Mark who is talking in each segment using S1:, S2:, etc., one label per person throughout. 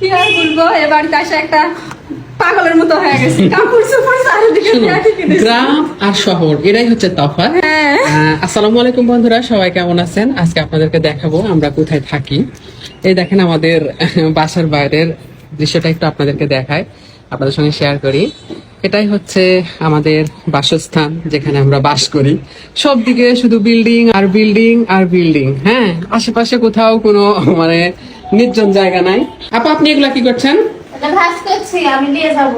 S1: কি আর বলব এ বাড়িতে আসে একটা পাগলের মতো হয়ে গেছে। কাপড় চোপড় চারিদিকে।
S2: গ্রাম আর শহর এটাই হচ্ছে তফাৎ।
S1: হ্যাঁ।
S2: আসসালামু আলাইকুম বন্ধুরা সবাই কেমন আছেন? আজকে আপনাদেরকে দেখাবো আমরা কোথায় থাকি। এই দেখেন আমাদের বাসার বাইরের দৃশ্যটা একটু আপনাদেরকে দেখায় আপনাদের সঙ্গে শেয়ার করি। এটাই হচ্ছে আমাদের বাসস্থান যেখানে আমরা বাস করি। সব দিকে শুধু বিল্ডিং আর বিল্ডিং আর বিল্ডিং হ্যাঁ? আশেপাশে কোথাও কোনো মানে নির্জন জায়গা নাই। আপা আপনি এগুলা কি করছেন?
S3: এটা করছি আমি নিয়ে যাব।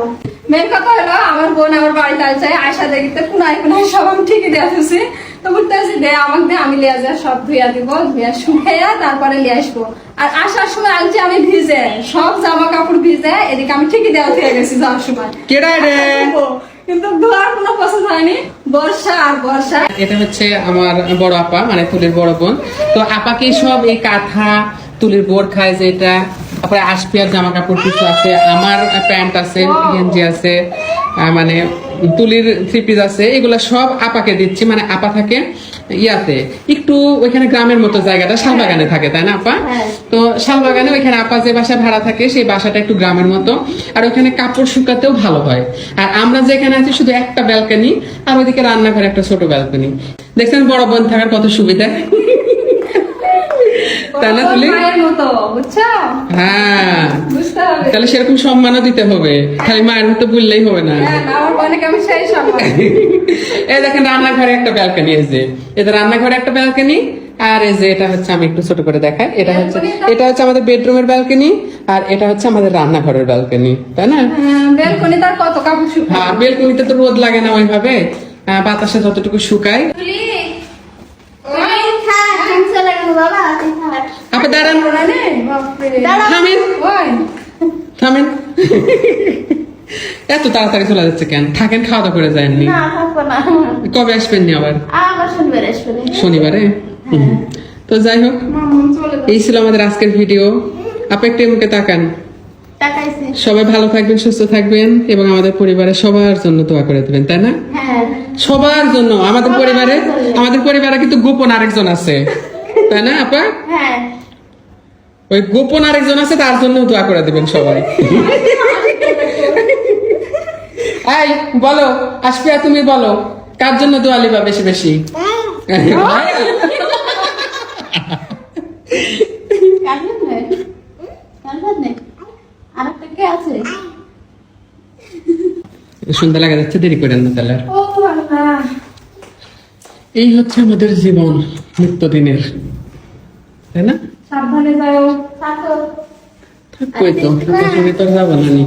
S1: কথা হলো আমার বোন আমার বাড়িতে আসছে আয়সা দেখিতে কোনায় কোনায় সব আমি ঠিকই দিয়ে আসছি। তো বলতেছি দে আমাকে দে আমি লিয়ে যা সব ধুইয়া দিব ধুইয়া শুকাইয়া তারপরে লিয়ে আসব। আর আসার সময় আনছি আমি ভিজে সব জামা কাপড় ভিজে এদিকে আমি ঠিকই দেওয়া গেছি যাওয়ার সময়।
S2: কেডা রে?
S1: কিন্তু ধোয়ার কোনো পছন্দ হয়নি। বর্ষা আর বর্ষা।
S2: এটা হচ্ছে আমার বড় আপা মানে তুলির বড় বোন। তো আপাকে সব এই কাঁথা তুলির বোরখা যেটা তারপরে আশপিয়ার জামা কাপড় কিছু আছে আমার প্যান্ট আছে গেঞ্জি আছে মানে তুলির থ্রি পিস আছে এগুলা সব আপাকে দিচ্ছি মানে আপা থাকে ইয়াতে। একটু ওইখানে গ্রামের মতো জায়গাটা শালবাগানে থাকে তাই না আপা?
S3: হ্যাঁ।
S2: তো শালবাগানে ওইখানে আপা যে বাসা ভাড়া থাকে সেই বাসাটা একটু গ্রামের মতো আর ওইখানে কাপড় শুকাতেও ভালো হয়। আর আমরা যেখানে আছি শুধু একটা ব্যালকনি আর ওইদিকে রান্নাঘরে একটা ছোট ব্যালকনি। দেখছেন বড় বোন থাকার কত সুবিধা? তাই না তুলি? হ্যাঁ। তাহলে সেরকম সম্মানও দিতে হবে। খালি মায়ের মতো বললেই হবে না।
S1: হ্যাঁ, আমার বোনকে আমি সেই সম্মান
S2: এই দেখেন রান্নাঘরে একটা ব্যালকনি এই যে। এটা রান্নাঘরে একটা ব্যালকনি আর এই যে এটা হচ্ছে আমি একটু ছোট করে দেখাই। এটা হচ্ছে এটা হচ্ছে আমাদের বেডরুমের ব্যালকনি আর এটা হচ্ছে আমাদের রান্নাঘরের ব্যালকনি তাই না?
S1: বেলকনি তার কত কাপড় শুকায়?
S2: হ্যাঁ বেলকনিতে তো রোদ লাগে না ওইভাবে। বাতাসে যতটুকু শুকায়
S3: তুলি তুই থাক আমি চলে গেলো বাবা তুই থাক
S2: আপনি দাঁড়ান। থামেন থামেন এত তাড়াতাড়ি চলে যাচ্ছে কেন থাকেন খাওয়া দাওয়া করে যায়নি
S3: না থাকব না
S2: কবে আসবেন নি আবার শনিবারে। তো যাই হোক। এই ছিল আমাদের আজকের ভিডিও আপনি একটু মুখে তাকান সবাই ভালো থাকবেন সুস্থ থাকবেন এবং আমাদের পরিবারের সবার জন্য দোয়া করে দেবেন তাই না?
S3: হ্যাঁ।
S2: সবার জন্য আমাদের পরিবারে আমাদের পরিবারে কিন্তু গোপন আরেকজন আছে। তাই না আপা?
S3: হ্যাঁ।
S2: ওই গোপন আরেকজন আছে তার জন্য দোয়া করে দেবেন সবাই। এই বলো আসপিয়া তুমি বলো কার জন্য দোয়া লিবা বেশি বেশি? সুন্দর লাগা যাচ্ছে দেরি করেন না তাহলে। এই হচ্ছে আমাদের জীবন নিত্যদিনের তাই না?
S1: সাবধানে যাও।
S3: থাকো
S2: থাকবোই তো সঙ্গে যাব নি।